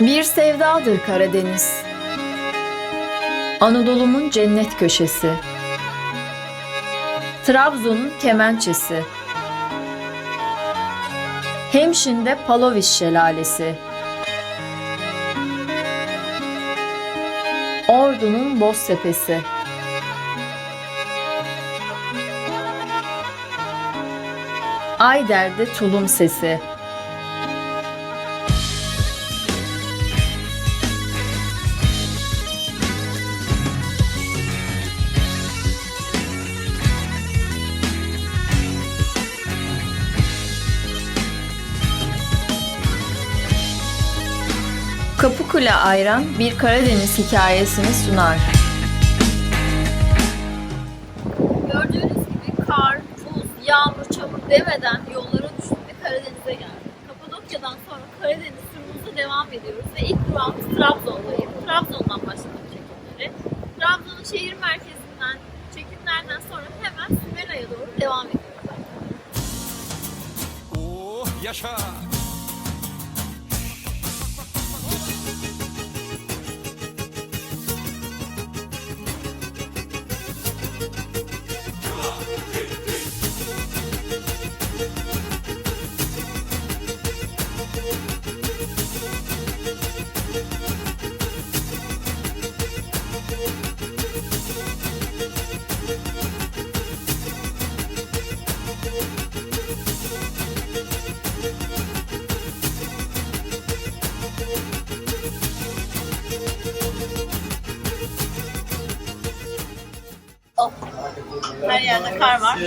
Bir sevdadır Karadeniz. Anadolu'nun cennet köşesi. Trabzon'un kemençesi. Hemşin'de Paloviş Şelalesi. Ordu'nun Boztepe'si. Ayder'de tulum sesi. Kapıkule Ayran bir Karadeniz hikayesini sunar. Gördüğünüz gibi kar, buz, yağmur, çamur demeden yollara düştük ve Karadeniz'e geldik. Kapadokya'dan sonra Karadeniz turumuza devam ediyoruz ve ilk durağımız Trabzon'dayım. Trabzon'dan başladık çekimleri. Trabzon'un şehir merkezinden, çekimlerden sonra hemen Sümera'ya doğru devam ediyoruz. Oh yaşa. Her yerde kar var.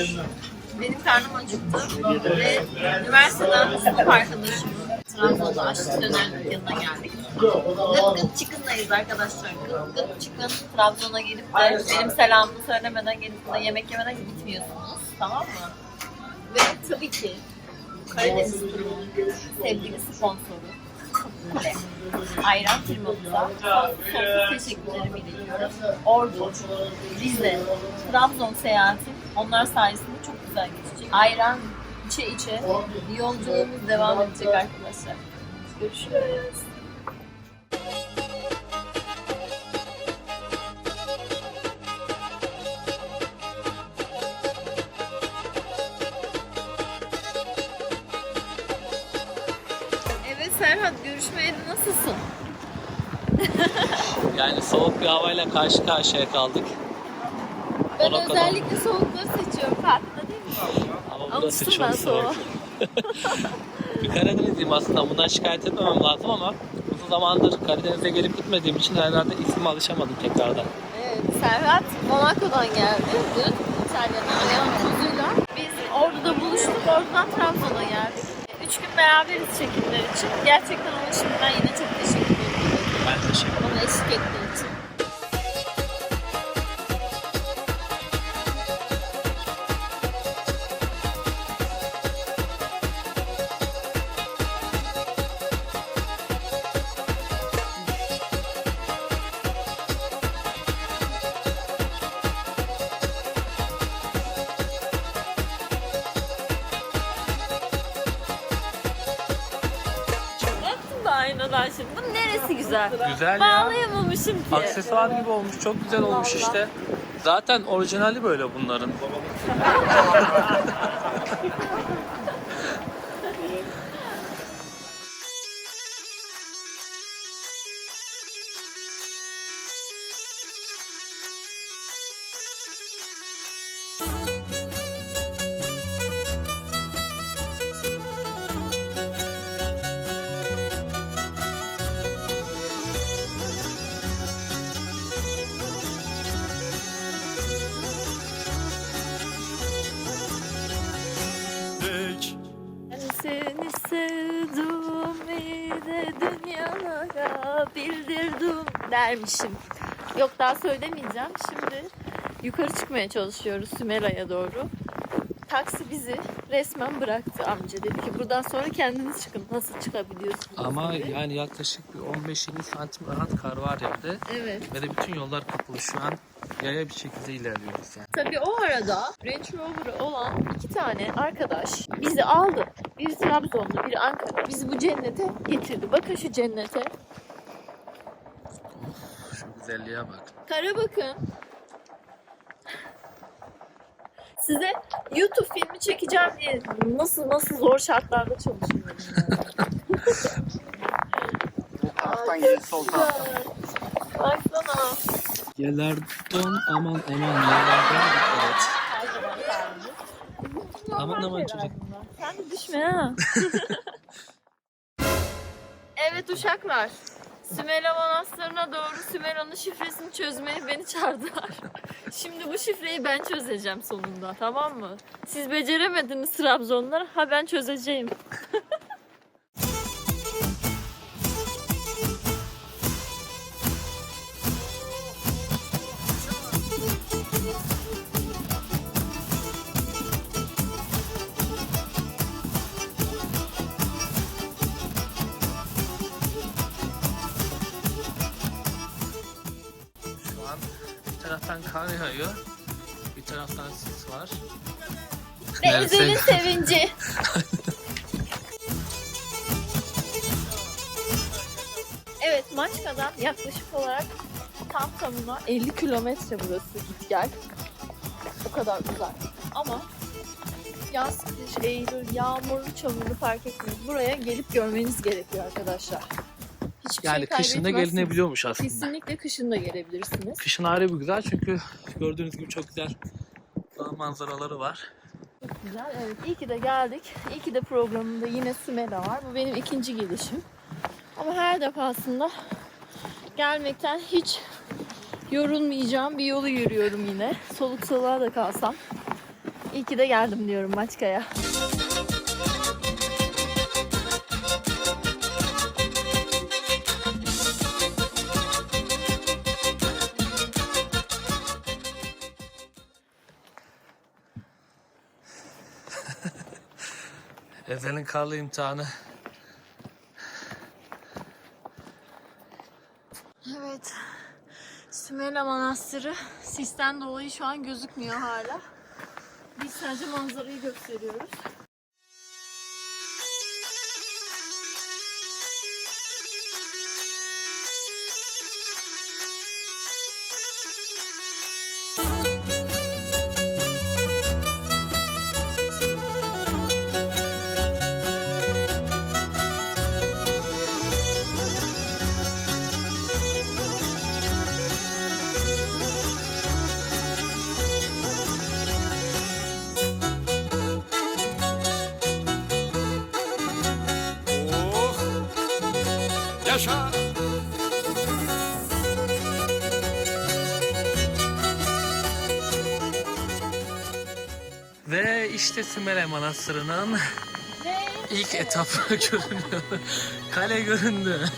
Benim karnım acıktı ve üniversiteden sınıf arkadaşım Trabzon'da aşçı döner yanına geldik. Gıt gıt Chicken'dayız arkadaşlar. Gıt gıt Chicken Trabzon'a gelip de benim selamımı söylemeden gelip de yemek yemeden gitmiyorsunuz. Tamam mı? Ve tabii ki Karadeniz turumunun sevgili sponsoru Kule. Ayran firmamıza sonsuz teşekkürlerimi iletiyorum. Ordu, Rize, Trabzon seyahatim onlar sayesinde çok güzel geçecek. Ayran içe içe yolculuğumuz devam edecek arkadaşlar. Görüşürüz. Evet Serhat görüşmeye nasılsın? Yani soğuk bir havayla karşı karşıya kaldık. Ben Ona kadar. özellikle soğukları seçiyorum farkında değil misin? Ama burası Alıştım çok ben soğuk. soğuğa. bir Karadenizliyim aslında. Bundan şikayet etmemem lazım ama uzun zamandır Karadeniz'e gelip gitmediğim için herhalde ismime alışamadım tekrardan. Evet, Serhat Monaco'dan geldi dün İtalya'dan ayağın tozuyla. Biz Ordu'da buluştuk, Ordu'dan Trabzon'a geldik. Üç gün beraberiz çekimler için. Gerçekten ona şimdiden yine Aynadan şimdi. Bu neresi güzel? Güzel ya. Bağlayamamışım ki. Aksesuar gibi olmuş. Çok güzel olmuş işte. Zaten orijinali böyle bunların. Seni sevdim de dünyalara bildirdim dermişim. Yok daha söylemeyeceğim. Şimdi yukarı çıkmaya çalışıyoruz Sümera'ya doğru. Taksi bizi resmen bıraktı amca. Dedi ki buradan sonra kendiniz çıkın. Nasıl çıkabiliyorsunuz? Ama dedi. yani yaklaşık bir 15-20 santim rahat kar var yerde. Evet. Ve de bütün yollar kapalı. Şu an yaya bir şekilde ilerliyoruz yani. Tabii o arada Range Rover'ı olan iki tane arkadaş bizi aldı. Bir Trabzonlu, bir Ankara bizi bu cennete getirdi. Bakın şu cennete. Şu güzelliğe bak. Kara bakın. Size YouTube filmi çekeceğim diye nasıl nasıl zor şartlarda çalışıyorum. Taraftan gel sol taraftan. Baksana. Yerlerden aman aman yerlerden dikkat. Aman aman çocuk. Ha. evet uşaklar. Sümela Manastırı'na doğru Sümela'nın şifresini çözmeye beni çağırdılar. Şimdi bu şifreyi ben çözeceğim sonunda tamam mı? Siz beceremediniz Trabzonlar. Ha ben çözeceğim. taraftan kar yağıyor. Bir taraftan sis var. Benzel'in sevinci. evet Maçka'dan yaklaşık olarak tam tamına 50 kilometre burası git gel. O kadar uzak. Ama yaz, kış, eylül, yağmurlu, çamurlu fark etmiyor. Buraya gelip görmeniz gerekiyor arkadaşlar. Hiçbir Yani şey kışın da kaybetmezsiniz. gelinebiliyormuş aslında. Kesinlikle kışın da gelebilirsiniz. Kışın ayrı bir güzel çünkü gördüğünüz gibi çok güzel dağ manzaraları var. Çok güzel. Evet iyi ki de geldik. İyi ki de programında yine Sümela var. Bu benim ikinci gelişim. Ama her defasında gelmekten hiç yorulmayacağım bir yolu yürüyorum yine. Soluk soluğa da kalsam. İyi ki de geldim diyorum Maçka'ya. Ezel'in karlı imtihanı. Evet. Sümela Manastırı sisten dolayı şu an gözükmüyor hala. Biz sadece manzarayı gösteriyoruz. Ve işte Sümele Manastırı'nın ilk etapı görünüyor. Kale göründü.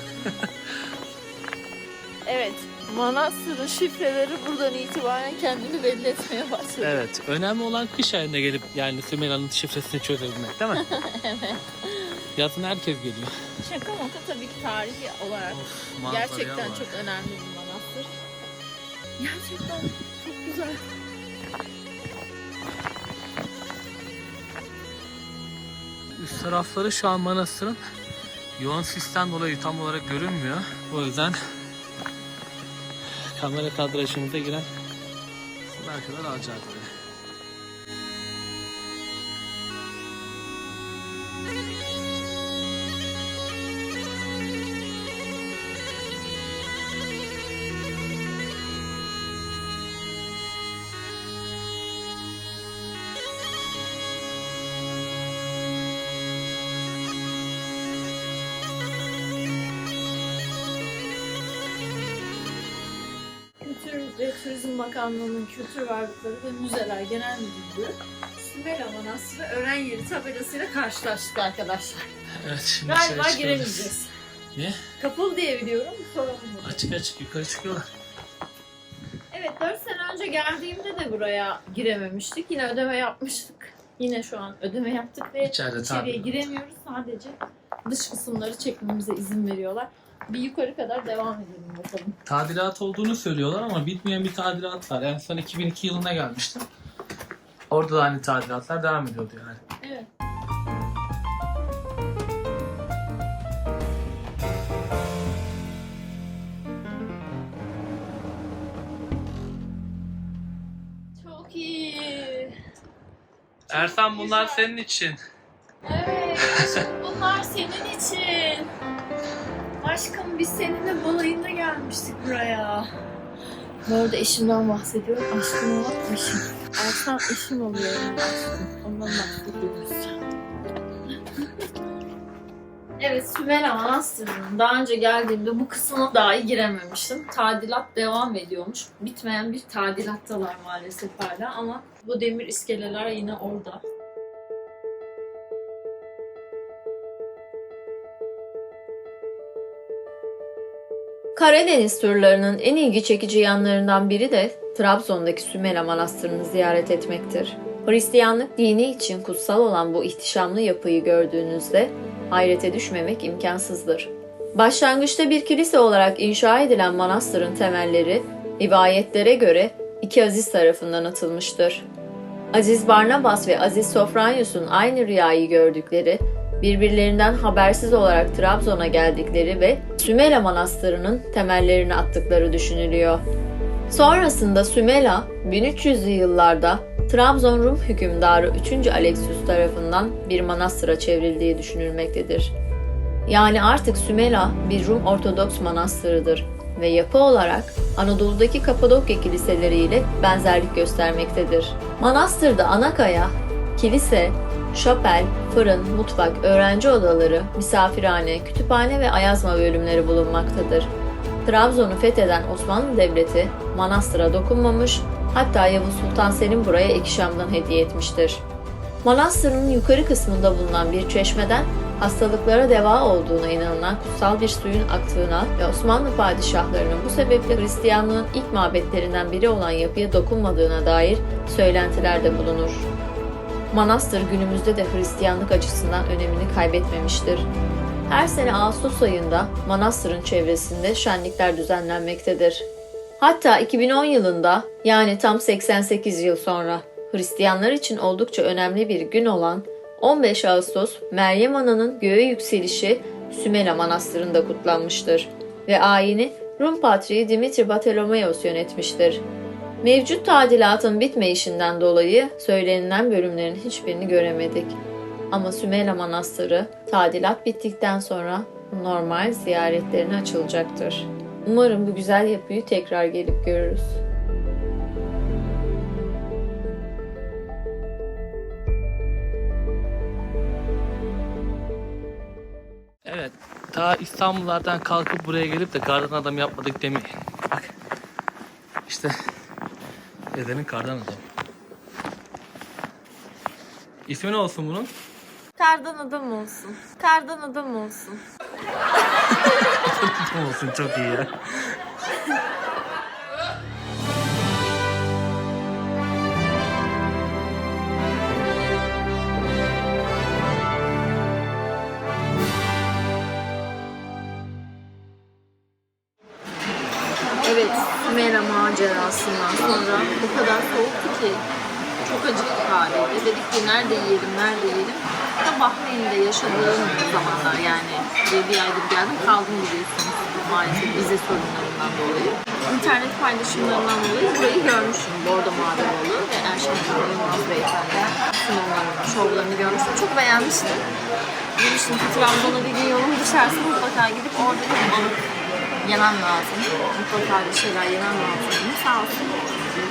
evet Manastır'ın şifreleri buradan itibaren kendini belli etmeye başladı. Evet. Önemli olan kış ayında gelip yani Sümela'nın şifresini çözebilmek değil mi? evet. Yazın herkes geliyor. Şaka maka tabii ki tarihi olarak Of, gerçekten çok önemli bir manastır. Gerçekten çok güzel. Üst tarafları şu an manastırın yoğun sisten dolayı tam olarak görünmüyor. O yüzden kamera kadrajımıza giren belki de alacağız böyle. Turizm Bakanlığı'nın Kültür Varlıkları ve Müzeler Genel Müdürlüğü Sümela Manastırı öğren yeri tabelasıyla karşılaştık arkadaşlar. Evet şimdi Galiba çıkıyoruz. giremeyeceğiz. Niye? Kapalı diye biliyorum. Soralım bunu. Açık açık yukarı çıkıyorlar. Evet 4 sene önce geldiğimde de buraya girememiştik. Yine ödeme yapmıştık. Yine şu an ödeme yaptık ve İçeride içeriye tabii. giremiyoruz. Sadece dış kısımları çekmemize izin veriyorlar bir yukarı kadar devam edelim bakalım. Tadilat olduğunu söylüyorlar ama bitmeyen bir tadilat var. En son 2002 yılına gelmiştim. Orada da aynı tadilatlar devam ediyordu yani. Evet. Çok iyi. Ersan bunlar senin için. Evet. bunlar senin için. Aşkım biz seninle balayında gelmiştik buraya. Bu arada eşimden bahsediyorum. Aşkım olmak eşim. Ersan eşim oluyor yani aşkım. Ondan bahsediyoruz. Evet Sümela Manastırı'nın daha önce geldiğimde bu kısmına dahi girememiştim. Tadilat devam ediyormuş. Bitmeyen bir tadilattalar maalesef hala ama bu demir iskeleler yine orada. Karadeniz turlarının en ilgi çekici yanlarından biri de Trabzon'daki Sümela Manastırı'nı ziyaret etmektir. Hristiyanlık dini için kutsal olan bu ihtişamlı yapıyı gördüğünüzde hayrete düşmemek imkansızdır. Başlangıçta bir kilise olarak inşa edilen manastırın temelleri rivayetlere göre iki aziz tarafından atılmıştır. Aziz Barnabas ve Aziz Sofranius'un aynı rüyayı gördükleri, birbirlerinden habersiz olarak Trabzon'a geldikleri ve Sümela Manastırı'nın temellerini attıkları düşünülüyor. Sonrasında Sümela 1300'lü yıllarda Trabzon Rum hükümdarı 3. Alexius tarafından bir manastıra çevrildiği düşünülmektedir. Yani artık Sümela bir Rum Ortodoks manastırıdır ve yapı olarak Anadolu'daki Kapadokya kiliseleriyle benzerlik göstermektedir. Manastırda ana kaya, kilise, şapel, fırın, mutfak, öğrenci odaları, misafirhane, kütüphane ve ayazma bölümleri bulunmaktadır. Trabzon'u fetheden Osmanlı Devleti manastıra dokunmamış, hatta Yavuz Sultan Selim buraya iki şamdan hediye etmiştir. Manastırın yukarı kısmında bulunan bir çeşmeden hastalıklara deva olduğuna inanılan kutsal bir suyun aktığına ve Osmanlı padişahlarının bu sebeple Hristiyanlığın ilk mabetlerinden biri olan yapıya dokunmadığına dair söylentiler de bulunur. Manastır günümüzde de Hristiyanlık açısından önemini kaybetmemiştir. Her sene Ağustos ayında manastırın çevresinde şenlikler düzenlenmektedir. Hatta 2010 yılında yani tam 88 yıl sonra Hristiyanlar için oldukça önemli bir gün olan 15 Ağustos Meryem Ana'nın göğe yükselişi Sümela Manastırı'nda kutlanmıştır ve ayini Rum Patriği Dimitri Batolomeos yönetmiştir. Mevcut tadilatın bitmeyişinden dolayı söylenilen bölümlerin hiçbirini göremedik. Ama Sümela Manastırı tadilat bittikten sonra normal ziyaretlerine açılacaktır. Umarım bu güzel yapıyı tekrar gelip görürüz. Evet. Ta İstanbullardan kalkıp buraya gelip de kardan adam yapmadık demeyin. Bak. İşte dedenin kardan adamı. İsmi ne olsun bunun? Kardan adam olsun. Kardan adam olsun. olsun çok iyi ya. Macerasından sonra bu kadar soğuktu ki çok acıktık haliyle. Dedik ki nerede yiyelim, nerede yiyelim. Da Bahreyn'de yaşadığım zamanlar yani bir, bir aydır geldim kaldım biliyorsunuz maalesef vize sorunlarından dolayı. İnternet paylaşımlarından dolayı burayı görmüşüm. Bordo Maderoğlu ve Erşen Yılmaz Beyefendi sunumlarını, şovlarını görmüştüm. Çok beğenmiştim. Demiştim ki Trabzon'a bir gün yolum düşerse mutlaka gidip orada bir balık yemem lazım. Mutlaka bir şeyler yemem lazım. Sağ olsun.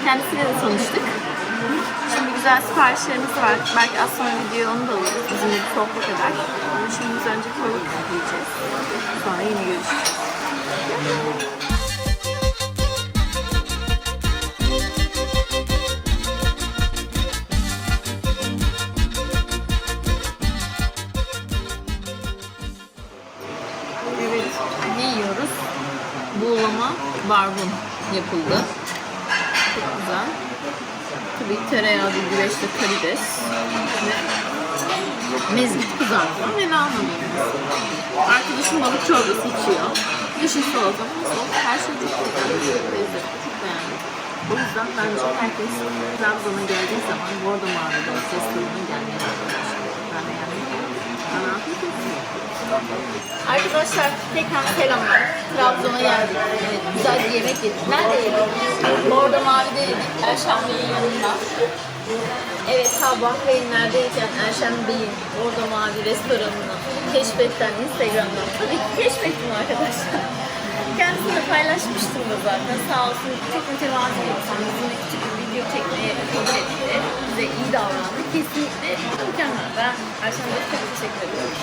Kendisiyle de tanıştık. Şimdi güzel siparişlerimiz var. Belki az sonra video onu da alırız. Bizimle bir sohbet eder. Şimdi biz önce tavuk yiyeceğiz. Sonra yine görüşürüz. Barbun yapıldı. Çok güzel. Tabii tereyağlı güveçte karides ve mezgit kızartma ve lahana. Arkadaşım balık çorbası içiyor. Yeşil salata, her şey çok güzel. Lezzetli, çok beğendim. O yüzden bence herkes Trabzon'a geldiği zaman Bordo Mağara'da restoranına gelmeli arkadaşlar. Arkadaşlar tekrar selamlar. Trabzon'a geldik. Evet, güzel bir yemek yedik. Nerede yedik? Orada Mavi'de yedik. Erşen Bey'in yanında. Evet, ta Bahreynler'deyken Erşen Bey'in Orada Mavi restoranını keşfetten Instagram'dan. Tabii ki keşfettim arkadaşlar. Kendisiyle paylaşmıştım da zaten. Sağ olsun çok mütevazi bir insan. Bizimle küçük bir video çekmeye kabul etti. Bize iyi davrandı. Kesinlikle mükemmel. Ben Erşen Bey'e çok teşekkür ediyorum.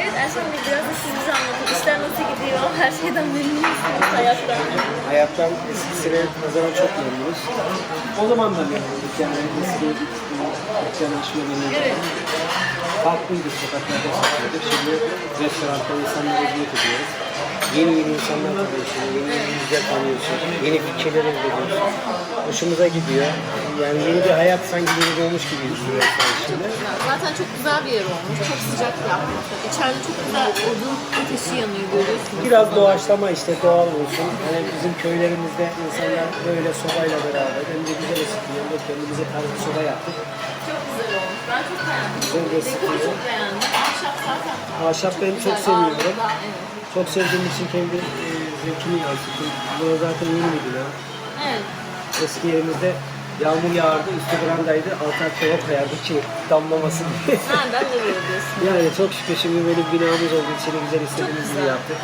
Evet Erşen Bey biraz da siz anlatın. İşler nasıl gidiyor? Her şeyden memnun musunuz hayattan? Hayattan eskisine nazaran çok memnunuz. O zaman da memnunduk yani eski dükkan açmadan önce. Evet. Farklıydı sokaklarda satıyorduk. Şimdi restoranda insanlara hizmet ediyoruz. Yeni yeni insanlar tanıyorsun, yeni yeni yüzler tanıyorsun, yeni fikirler elde ediyorsun. Hoşumuza gidiyor. Yani yeni bir hayat sanki yeni doğmuş gibi şimdi. Zaten çok güzel bir yer olmuş. Çok sıcak bir atmosfer. İçeride çok güzel odun ateşi yanıyor görüyorsunuz. Biraz doğaçlama işte doğal olsun. Hani bizim köylerimizde insanlar böyle sobayla beraber hem de güzel ısıtıyor. Kendimize tarz bir soba yaptık. Çok güzel olmuş. Ben çok beğendim. Dekoru çok beğendim. Ahşap zaten Ahşap ben çok seviyorum. Evet. Çok sevdiğim için kendi e, zevkimi yansıttım. Burada zaten yeni bir bina. Evet. Eski yerimizde yağmur yağardı, üstü brandaydı, altı kova koyardık ki damlamasın diye. Ha, ben de böyle diyorsun. yani çok şükür şimdi böyle bir binamız oldu. İçini güzel istediğimiz gibi yaptık.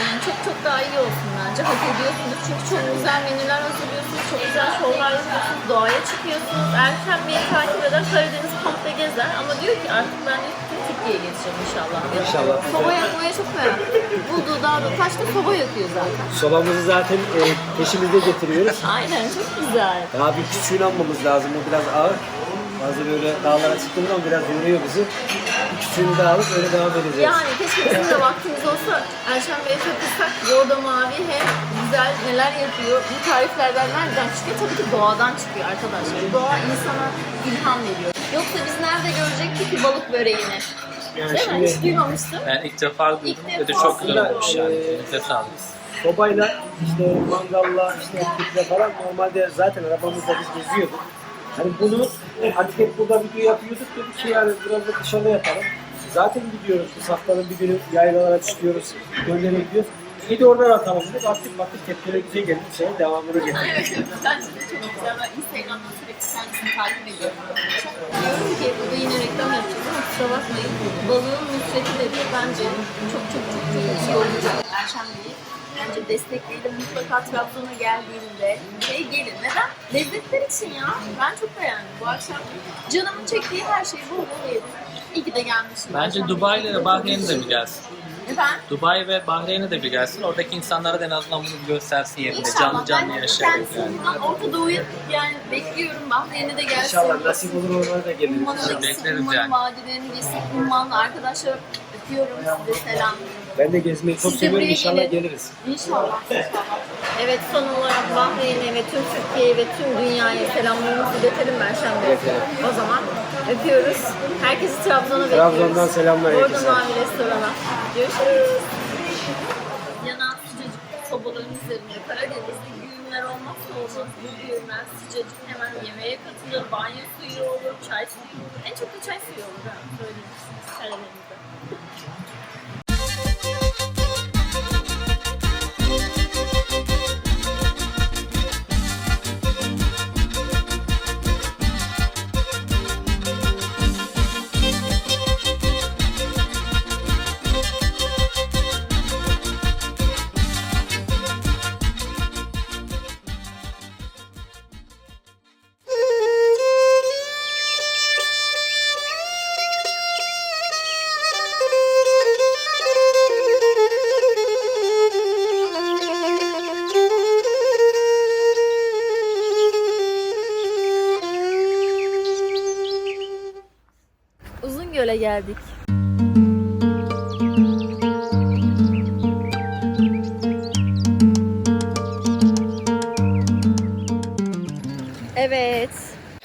Yani çok çok daha iyi olsun bence. Hak ediyorsunuz. Çünkü çok güzel menüler hazırlıyorsunuz. Çok güzel şovlar yapıyorsunuz. Doğaya çıkıyorsunuz. Erken bir takip eder. Karadeniz komple gezer. Ama diyor ki artık ben de Türkiye'ye geçeceğim inşallah. diyor. İnşallah. Soba yakmaya çok merak. Bulduğu dağda taşta soba yakıyor zaten. Sobamızı zaten e, peşimizde getiriyoruz. Aynen çok güzel. Daha bir küçüğünü almamız lazım. O biraz ağır. Bazı böyle dağlara çıktığımız zaman biraz yoruyor bizi. Bir küçüğünü daha alıp öyle devam edeceğiz. Yani keşke bizim de vaktimiz olsa Erşen Bey'e takılsak. Bordo Mavi hem güzel neler yapıyor. Bu tariflerden nereden çıkıyor? Tabii ki doğadan çıkıyor arkadaşlar. Doğa insana ilham veriyor. Yoksa biz nerede görecektik ki balık böreğini? Yani Değil mi? Hiç duymamıştım. Ben ilk defa duydum İlk ve de defa. çok güzel olmuş yani. Elinize sağlık. sobayla işte mangalla işte tüple falan normalde zaten arabamızda biz geziyorduk. Hani bunu artık hep burada video yapıyorduk dedik ki yani biraz da dışarıda yapalım. Zaten gidiyoruz biz haftanın bir günü yaylalara çıkıyoruz, göllere gidiyoruz. Bir de oradan atalım dedik. Artık baktık tepkiler güzel geldi. Sene devamını getirdik. Bence de çok güzel. Ben sürekli kendisini takip ediyorum. Diyorum ki burada yine reklam yapacağız bakmayın. Balığın nusreti dediği bence çok çok çok çok iyi olacak. Erşen Bey'i bence destekleyelim mutlaka Trabzon'a geldiğinde. Ve gelin. Neden? Lezzetler için ya. Ben çok beğendim. Bu akşam canımın çektiği her şeyi bol yedim. İyi ki de gelmişim. Bence Dubai ile Bahreyn'e de bir gelsin. Efendim? Dubai ve Bahreyn'e de bir gelsin. Oradaki insanlara da en azından bunu göstersin yerinde. İnşallah. Canlı canlı ben yaşayalım yani. buradan Orta Doğu'ya yani bekliyorum. Bahreyn'e de gelsin. İnşallah nasip olur oralara da geliriz. Umman'a da Bekleriz gitsin. Umman'ın yani. vadilerini geçsin. Umman'la arkadaşlar öpüyorum size selam. Ben de gezmeyi çok Siz de seviyorum. buraya İnşallah gelin. geliriz. İnşallah. Evet son olarak Bahreyn'e ve tüm Türkiye'ye ve tüm dünyaya selamlarımızı iletelim Erşen Bey. İletelim. O zaman öpüyoruz. Herkesi Trabzon'a bekliyoruz. Trabzon'dan selamlar Orada. Mavi Restoran'a. Görüşürüz. Yanan sıcacık sobaların üzerinde Karadeniz'de düğünler olmazsa olmaz bu düğünler sıcacık hemen yemeğe katılır, banyo suyu olur, çay suyu olur. En çok da çay suyu olur söyleyeyim Karadeniz'de. Geldik. Evet.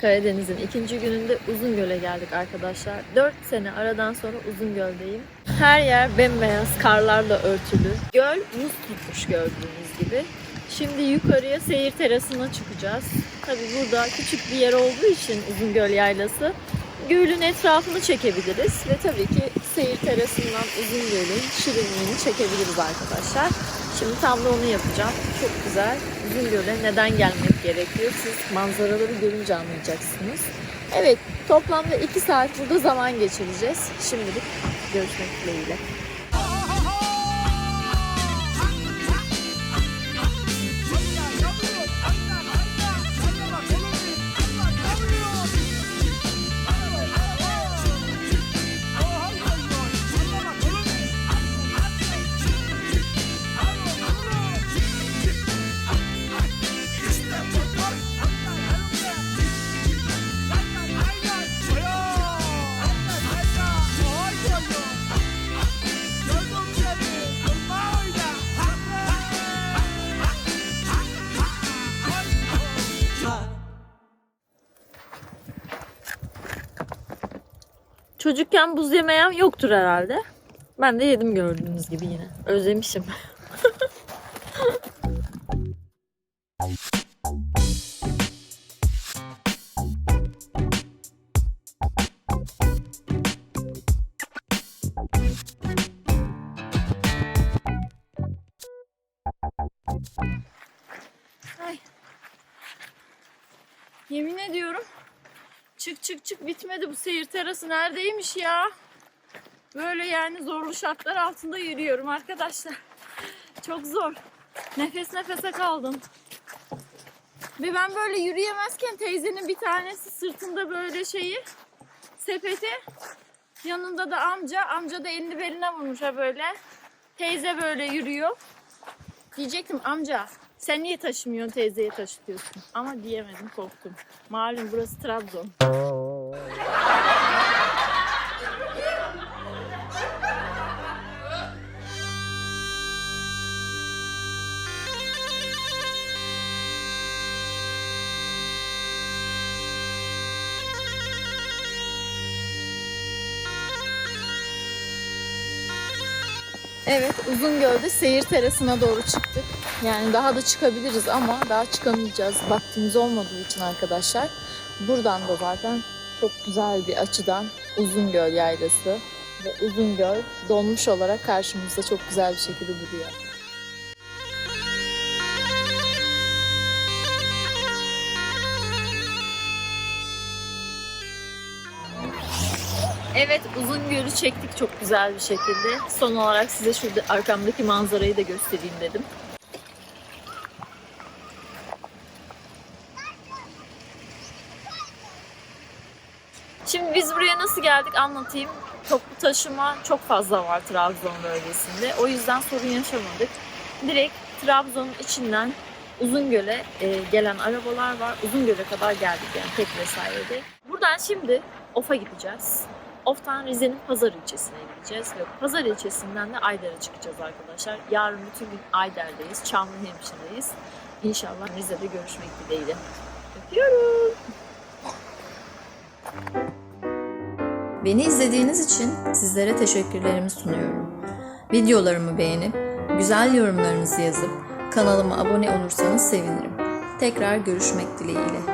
Karadeniz'in ikinci gününde Uzungöl'e geldik arkadaşlar. 4 sene aradan sonra Uzungöl'deyim. Her yer bembeyaz karlarla örtülü. Göl buz tutmuş gördüğünüz gibi. Şimdi yukarıya seyir terasına çıkacağız. Tabi burada küçük bir yer olduğu için Uzungöl Yaylası gölün etrafını çekebiliriz ve tabii ki seyir terasından uzun gölün şirinliğini çekebiliriz arkadaşlar. Şimdi tam da onu yapacağım. Çok güzel. Uzun göle neden gelmek gerekiyor? Siz manzaraları görünce anlayacaksınız. Evet, toplamda 2 saat burada zaman geçireceğiz. Şimdilik görüşmek dileğiyle. Çocukken buz yemeyen yoktur herhalde. Ben de yedim gördüğünüz gibi yine. Özlemişim. Çık bitmedi bu seyir terası neredeymiş ya? Böyle yani zorlu şartlar altında yürüyorum arkadaşlar. Çok zor. Nefes nefese kaldım. Ve ben böyle yürüyemezken teyzenin bir tanesi sırtında böyle şeyi sepeti yanında da amca. Amca da elini beline vurmuş ha böyle. Teyze böyle yürüyor. Diyecektim amca sen niye taşımıyorsun teyzeye taşıtıyorsun. Ama diyemedim korktum. Malum burası Trabzon. Evet, Uzungöl'de seyir terasına doğru çıktık. Yani daha da çıkabiliriz ama daha çıkamayacağız. Vaktimiz olmadığı için arkadaşlar. Buradan da zaten çok güzel bir açıdan Uzungöl yaylası ve Uzungöl donmuş olarak karşımızda çok güzel bir şekilde duruyor. Evet Uzungöl'ü çektik çok güzel bir şekilde. Son olarak size şurada arkamdaki manzarayı da göstereyim dedim. Şimdi biz buraya nasıl geldik anlatayım. Toplu taşıma çok fazla var Trabzon bölgesinde. O yüzden sorun yaşamadık. Direkt Trabzon'un içinden Uzungöl'e e, gelen arabalar var. Uzungöl'e kadar geldik yani tek vesairede. Buradan şimdi Of'a gideceğiz. Of'tan Rize'nin Pazar ilçesine gideceğiz ve Pazar ilçesinden de Ayder'e çıkacağız arkadaşlar. Yarın bütün gün Ayder'deyiz, Çamlıhemşin'deyiz. İnşallah Rize'de görüşmek dileğiyle. Öpüyorum. Beni izlediğiniz için sizlere teşekkürlerimi sunuyorum. Videolarımı beğenip, güzel yorumlarınızı yazıp kanalıma abone olursanız sevinirim. Tekrar görüşmek dileğiyle.